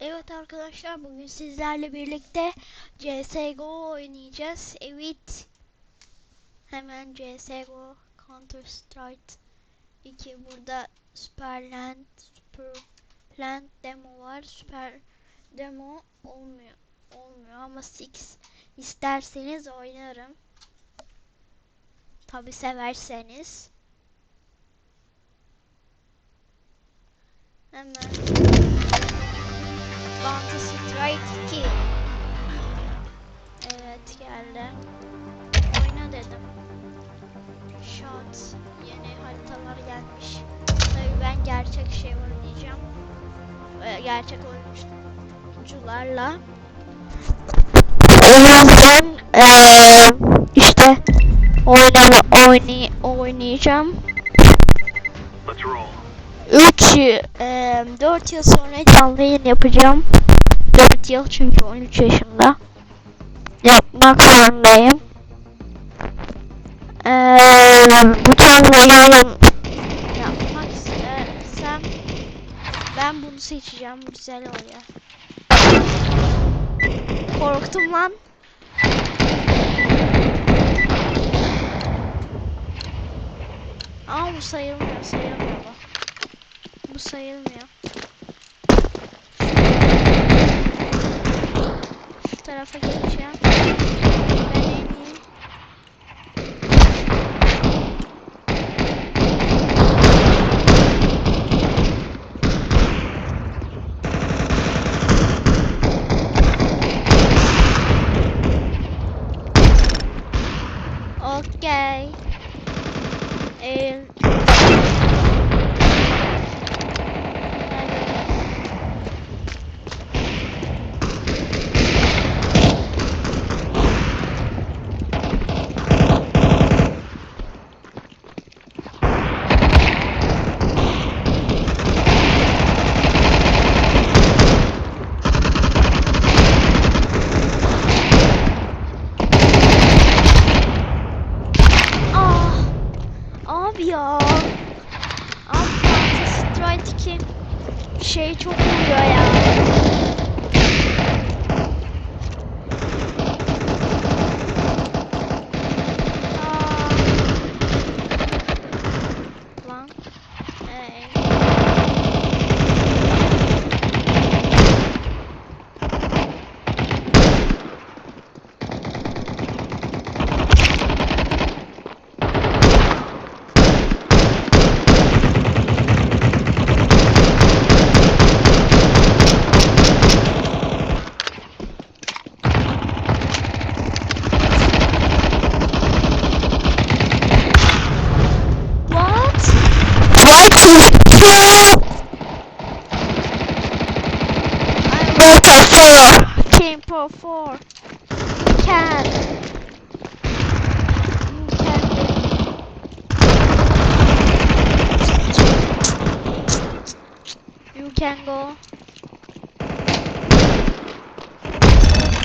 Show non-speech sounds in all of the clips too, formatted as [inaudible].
Evet arkadaşlar bugün sizlerle birlikte CSGO oynayacağız. Evet. Hemen CSGO Counter Strike 2 burada Superland Superland demo var. Süper demo olmuyor. Olmuyor ama Six isterseniz oynarım. Tabi severseniz. Hemen Bounty Strike 2 Evet geldi. Oyna dedim. Shot yeni haritalar gelmiş. Tabii ben gerçek şey oynayacağım. Ee, gerçek oyuncularla. O yüzden işte oynama oynay oynayacağım. Let's roll. 3 4 yıl sonra canlı yayın yapacağım. 4 yıl çünkü 13 yaşında. Yapmak zorundayım. Eee, bu canlı yayın yapmak istersem ben bunu seçeceğim. Güzel oluyor. Korktum lan. Ama bu sayılmıyor, sayılmıyor bu. Bu sayılmıyor. Şu tarafa geçeceğim.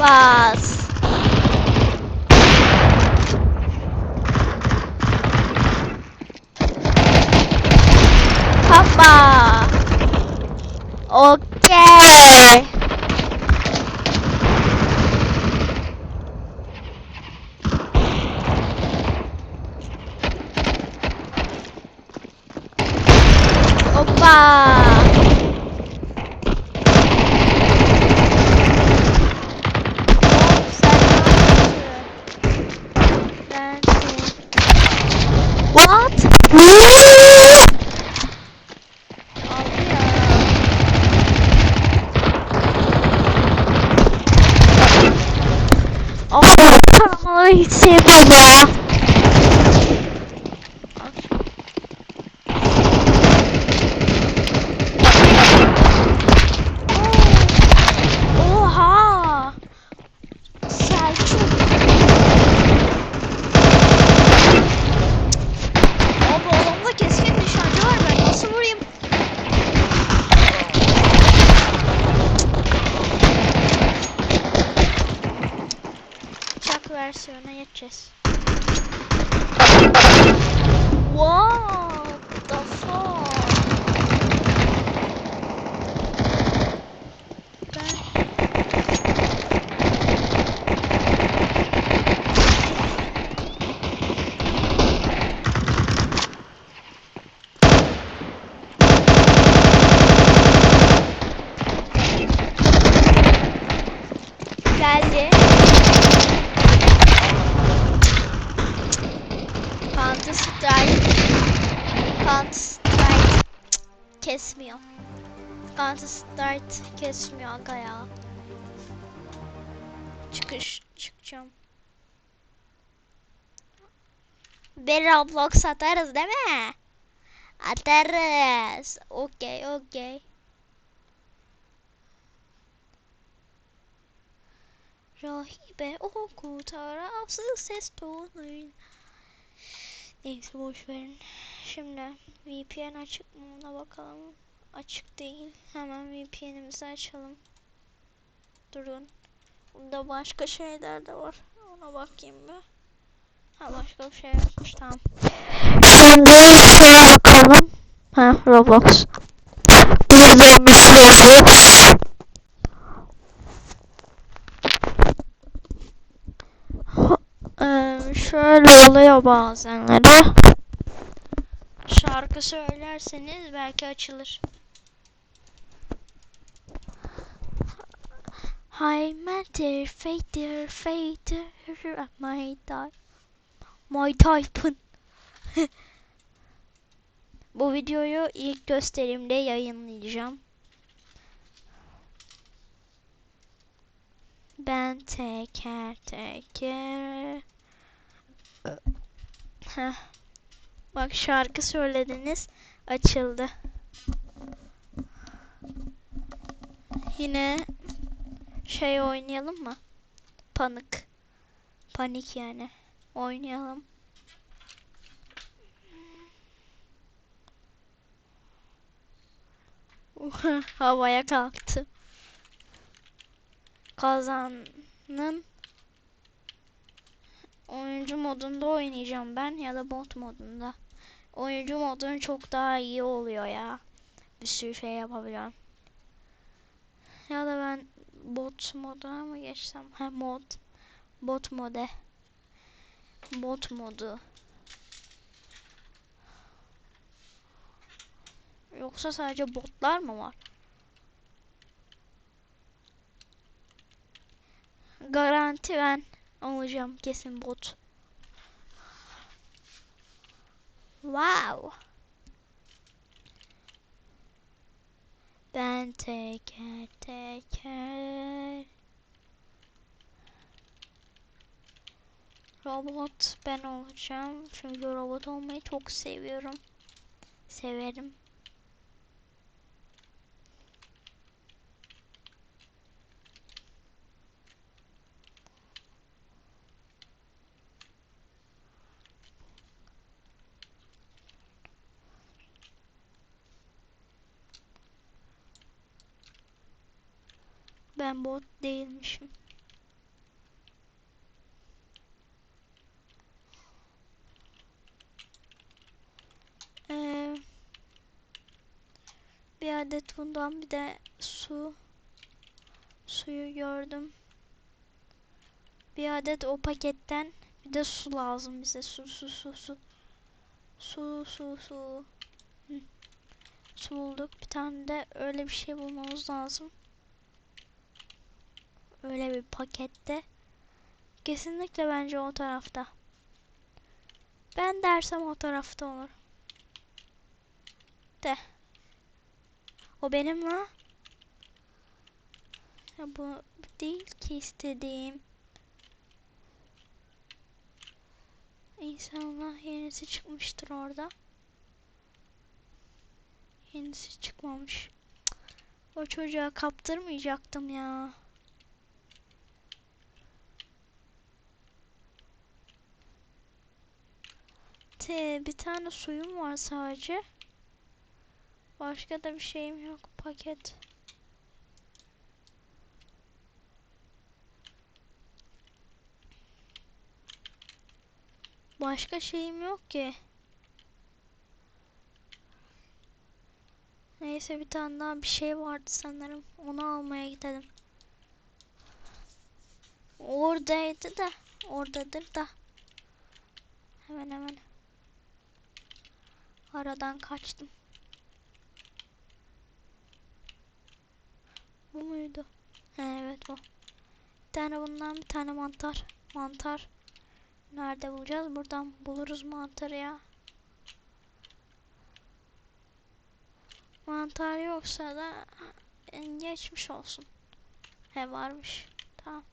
Bas. Papa. Okay. Bağlantı start kesmiyor aga ya. Çıkış çıkacağım. Bir Roblox atarız değil mi? Atarız. Okey okey. Rahibe oku tarafsız ses tonuyla. Neyse boş verin. Şimdi VPN açık mı ona bakalım. Açık değil. Hemen VPN'imizi açalım. Durun. Bunda başka şeyler de var. Ona bakayım bir. Ha başka bir şey yokmuş tamam. Şimdi şeye bakalım. Ha Roblox. Buradaymış Roblox. Şöyle oluyor bazenleri. Şarkı söylerseniz belki açılır. Hi matter fader fader my die my type'ın Bu videoyu ilk gösterimde yayınlayacağım. Ben teker teker. Bak şarkı söylediniz açıldı. Yine şey oynayalım mı? Panik. Panik yani. Oynayalım. [laughs] Havaya kalktı. Kazanın oyuncu modunda oynayacağım ben ya da bot modunda. Oyuncu modun çok daha iyi oluyor ya. Bir sürü şey yapabiliyorum. Ya da ben bot moduna mı geçsem? Ha mod. Bot mode. Bot modu. Yoksa sadece botlar mı var? Garanti ben alacağım kesin bot. Wow. Ben teker teker Robot ben olacağım. Çünkü robot olmayı çok seviyorum. Severim. Ben bot değilmişim. Ee, bir adet bundan bir de su suyu gördüm. Bir adet o paketten bir de su lazım bize. Su su su su. Su su su. Hı. Su bulduk. Bir tane de öyle bir şey bulmamız lazım. Öyle bir pakette. Kesinlikle bence o tarafta. Ben dersem o tarafta olur. De. O benim la. Ya bu değil ki istediğim. İnşallah yenisi çıkmıştır orada. Yenisi çıkmamış. O çocuğa kaptırmayacaktım ya. Te, bir tane suyum var sadece. Başka da bir şeyim yok. Paket. Başka şeyim yok ki. Neyse bir tane daha bir şey vardı sanırım. Onu almaya gidelim. Oradaydı da. Oradadır da. Hemen hemen. Aradan kaçtım. Bu muydu? He, evet bu. Bir tane bundan bir tane mantar. Mantar. Nerede bulacağız? Buradan buluruz mantarı ya. Mantar yoksa da e, geçmiş olsun. He varmış. Tamam.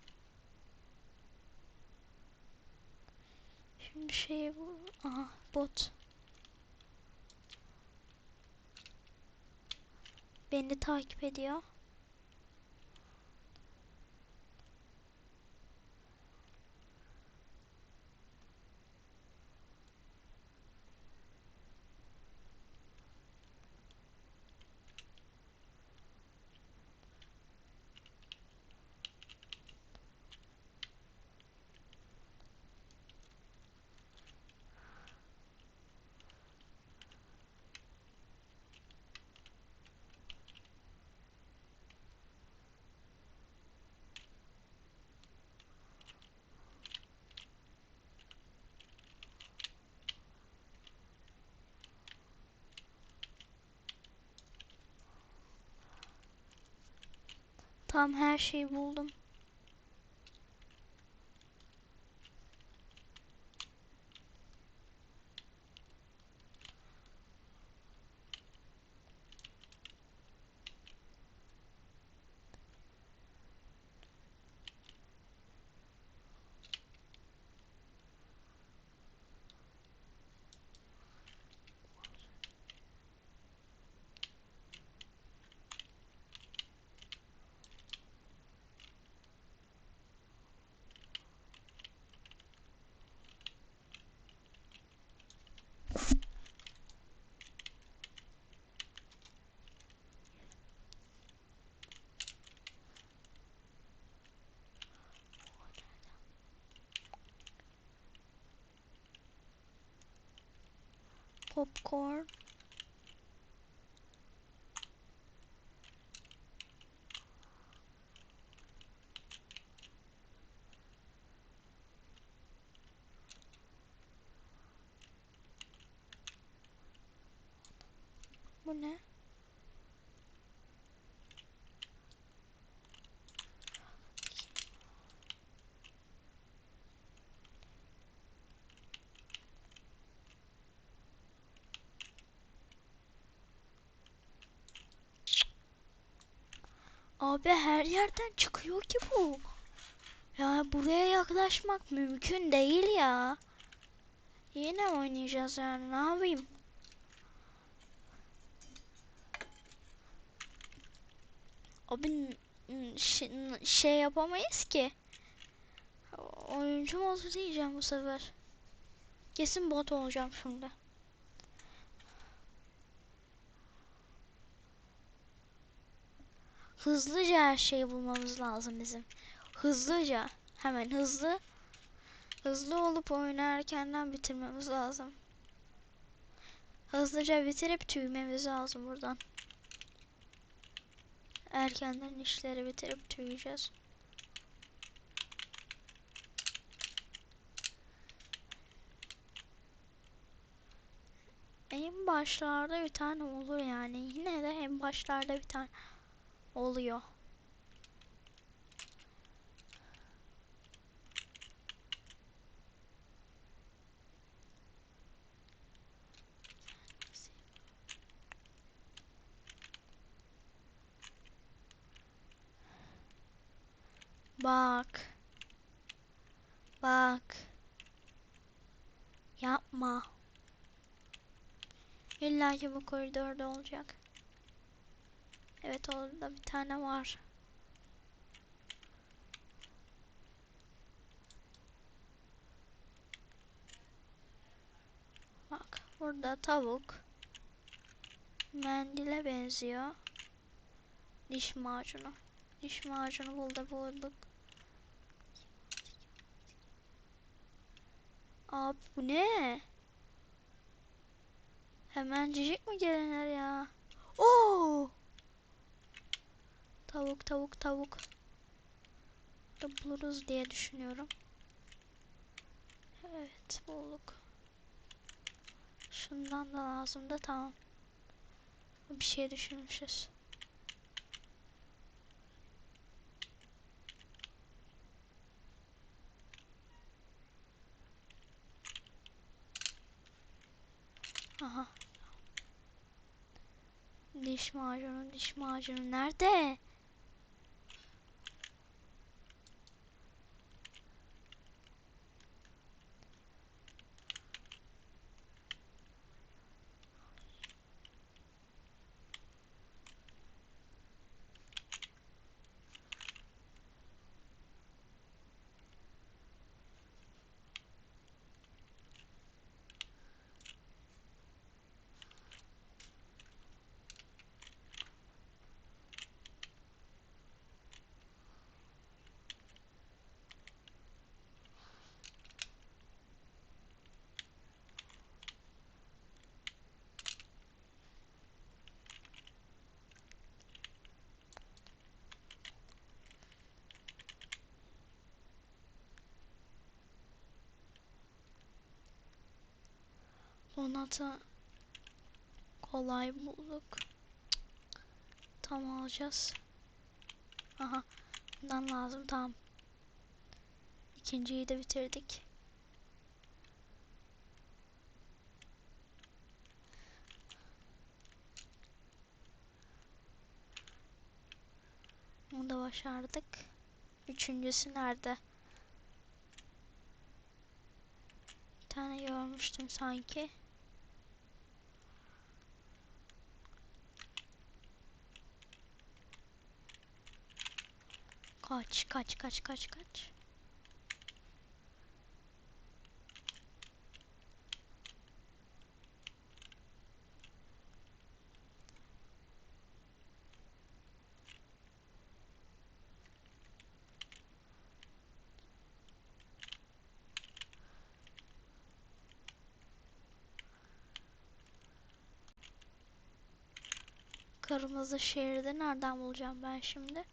Şimdi şey bu. Aha bot. Beni takip ediyor. Tam her şeyi buldum. Popcorn. Bu? Abi her yerden çıkıyor ki bu. Ya buraya yaklaşmak mümkün değil ya. Yine oynayacağız yani ne yapayım? Abi şey, yapamayız ki. Oyuncu modu diyeceğim bu sefer. Kesin bot olacağım şimdi. Hızlıca her şeyi bulmamız lazım bizim. Hızlıca. Hemen hızlı. Hızlı olup oyunu erkenden bitirmemiz lazım. Hızlıca bitirip tüymemiz lazım buradan. Erkenden işleri bitirip tüyeceğiz. En başlarda bir tane olur yani. Yine de en başlarda bir tane oluyor. Bak. Bak. Yapma. İlla ki bu koridorda olacak. Evet orada bir tane var. Bak burada tavuk. Mendile benziyor. Diş macunu. Diş macunu burada bulduk. Abi bu ne? Hemen cicik mi gelenler ya? Oo! Tavuk tavuk tavuk. Da buluruz diye düşünüyorum. Evet bulduk. Şundan da lazım da tamam. Bir şey düşünmüşüz. Aha. Diş macunu, diş macunu nerede? Donatı kolay bulduk. Tam alacağız. Aha. Bundan lazım tamam. İkinciyi de bitirdik. Bunu da başardık. Üçüncüsü nerede? Bir tane görmüştüm sanki. Kaç, kaç, kaç, kaç, kaç. Kırmızı şeridi nereden bulacağım ben şimdi?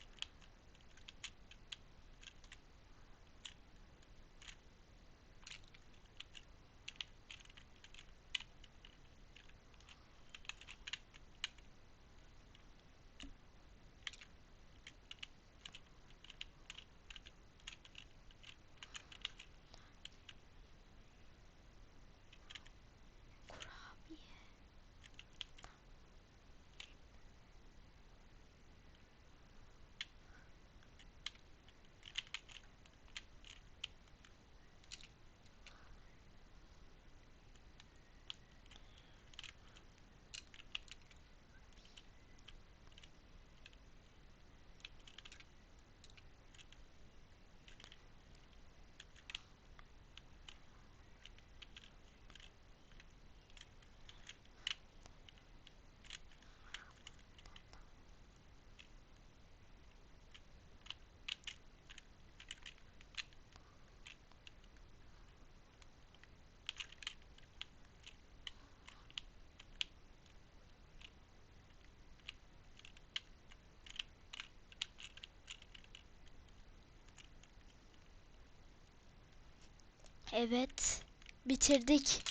Evet. Bitirdik.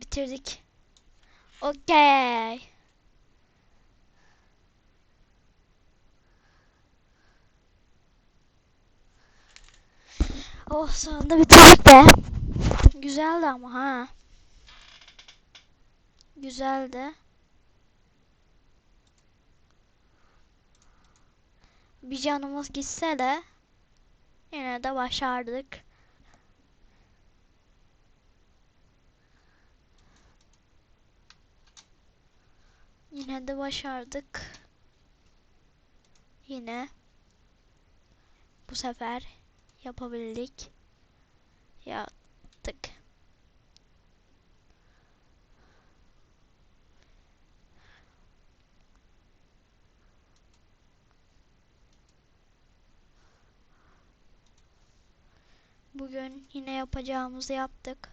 Bitirdik. Okey. Oh sonunda bitirdik be. Güzeldi ama ha. Güzeldi. Bir canımız gitse de yine de başardık. Yine de başardık. Yine bu sefer yapabildik. Yaptık. Bugün yine yapacağımızı yaptık.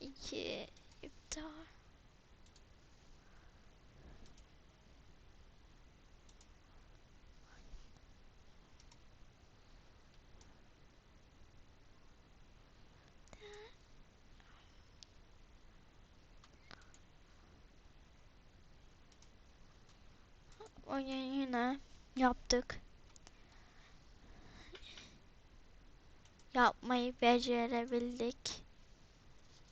İki iptal. Bugün yine yaptık. Yapmayı becerebildik.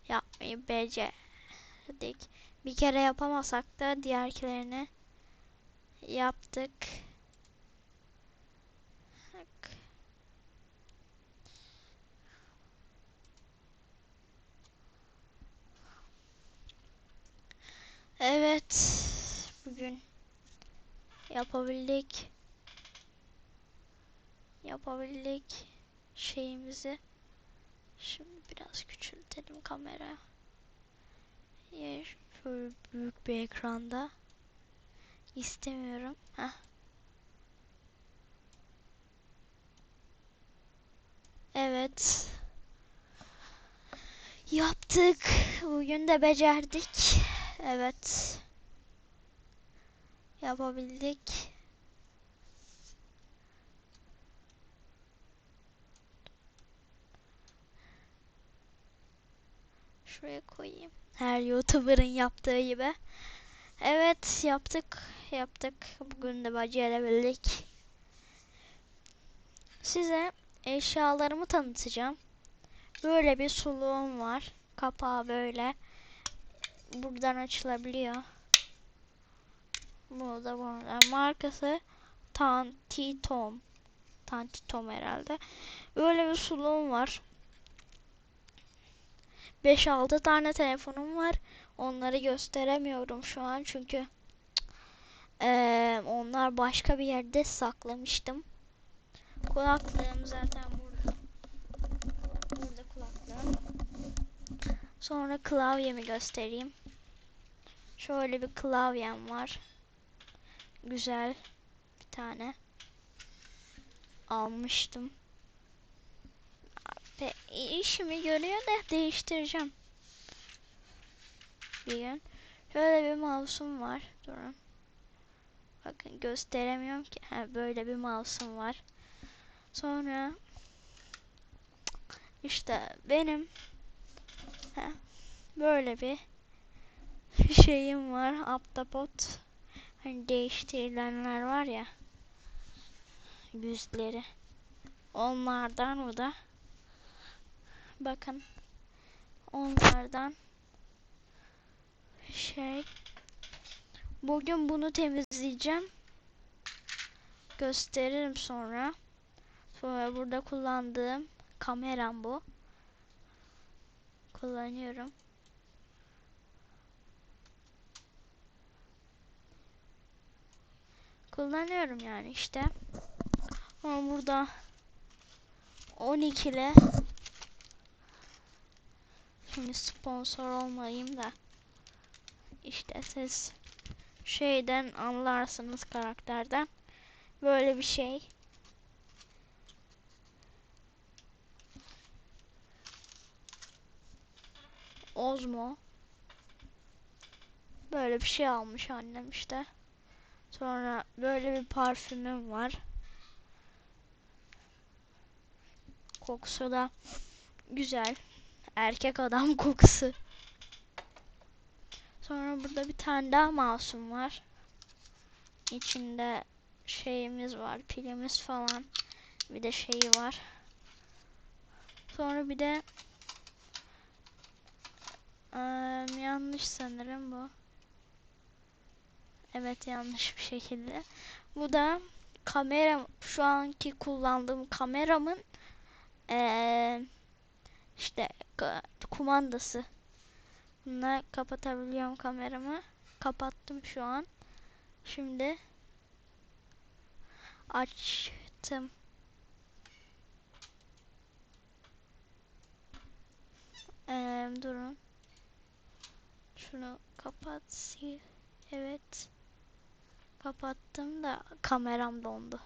Yapmayı becerdik. Bir kere yapamasak da diğerkilerini yaptık. Evet. Bugün yapabildik. Yapabildik şeyimizi. Şimdi biraz küçültelim kamera. Yer şöyle büyük bir ekranda. İstemiyorum. Heh. Evet. Yaptık. Bugün de becerdik. Evet. Yapabildik. Şuraya koyayım. Her YouTuber'ın yaptığı gibi. Evet yaptık. Yaptık. Bugün de becerebildik. Size eşyalarımı tanıtacağım. Böyle bir suluğum var. Kapağı böyle. Buradan açılabiliyor. Bu da burada. Markası Tantitom. Tantitom herhalde. Böyle bir suluğum var. 5-6 tane telefonum var. Onları gösteremiyorum şu an çünkü eee, onlar başka bir yerde saklamıştım. Kulaklığım zaten burada. Burada kulaklığım. Sonra klavyemi göstereyim. Şöyle bir klavyem var. Güzel bir tane. Almıştım. Ve işimi görüyor da değiştireceğim. Bir gün. Şöyle bir mouse'um var. Durun. Bakın gösteremiyorum ki. Ha, böyle bir mouse'um var. Sonra işte benim ha, böyle bir şeyim var. Aptapot. Değiştirilenler var ya. Yüzleri. Onlardan o da. Bakın. Onlardan şey bugün bunu temizleyeceğim. Gösteririm sonra. Sonra burada kullandığım kameram bu. Kullanıyorum. Kullanıyorum yani işte. Ama burada 12 ile Şimdi sponsor olmayayım da işte siz şeyden anlarsınız karakterden. Böyle bir şey. Ozmo. Böyle bir şey almış annem işte. Sonra böyle bir parfümüm var. Kokusu da güzel. Erkek adam [laughs] kokusu. Sonra burada bir tane daha masum var. İçinde şeyimiz var, pilimiz falan. Bir de şeyi var. Sonra bir de eee, yanlış sanırım bu. Evet yanlış bir şekilde. Bu da kamera şu anki kullandığım kameramın eee işte kumandası. Bununla kapatabiliyorum kameramı. Kapattım şu an. Şimdi açtım. Ee, durun. Şunu kapat. Evet. Kapattım da kameram dondu.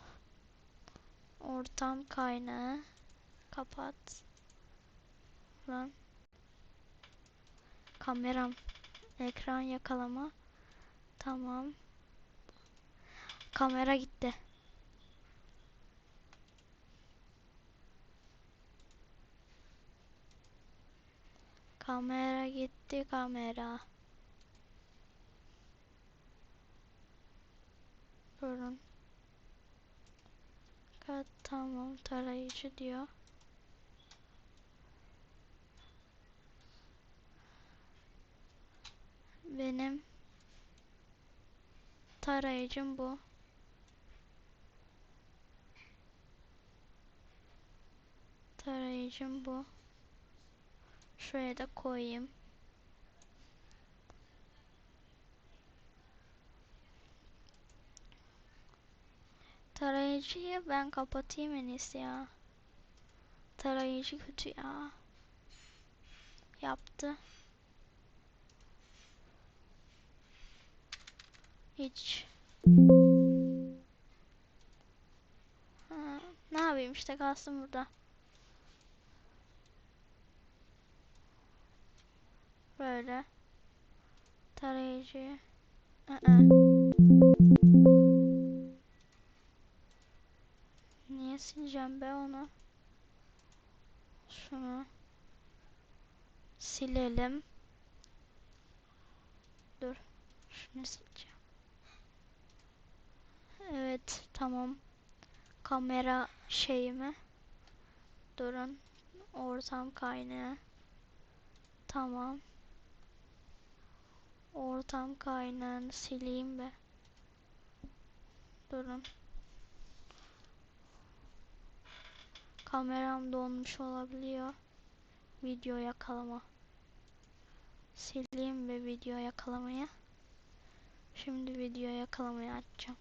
Ortam kaynağı. Kapat. Lan. Kameram. Ekran yakalama. Tamam. Kamera gitti. Kamera gitti kamera. Durun. Kat tamam tarayıcı diyor. Benim tarayıcım bu. Tarayıcım bu. Şuraya da koyayım. Tarayıcıyı ben kapatayım en ya. Tarayıcı kötü ya. Yaptı. Hiç. Ha, ne yapayım işte kalsın burada. Böyle. Tarayıcı. Aa. Sileceğim be onu? Şunu silelim. Dur. Şunu sileceğim. Evet, tamam. Kamera şeyimi. Durun. Ortam kaynağı. Tamam. Ortam kaynağını sileyim be. Durun. Kameram donmuş olabiliyor. Video yakalama. Sileyim ve video yakalamayı. Şimdi video yakalamayı açacağım.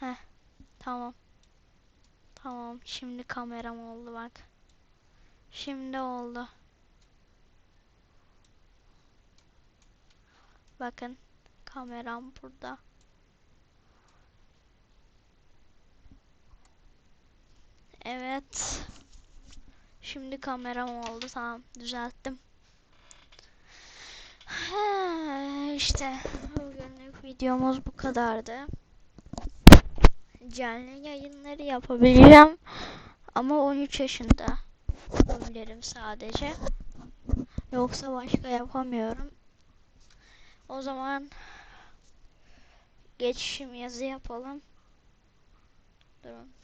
Heh, tamam. Tamam, şimdi kameram oldu bak. Şimdi oldu. Bakın, kameram burada. Evet. Şimdi kameram oldu. Tamam, düzelttim. işte bugünlük videomuz bu kadardı. Canlı yayınları yapabileceğim. Ama 13 yaşında yapabilirim sadece. Yoksa başka yapamıyorum. O zaman geçişim yazı yapalım. Durun.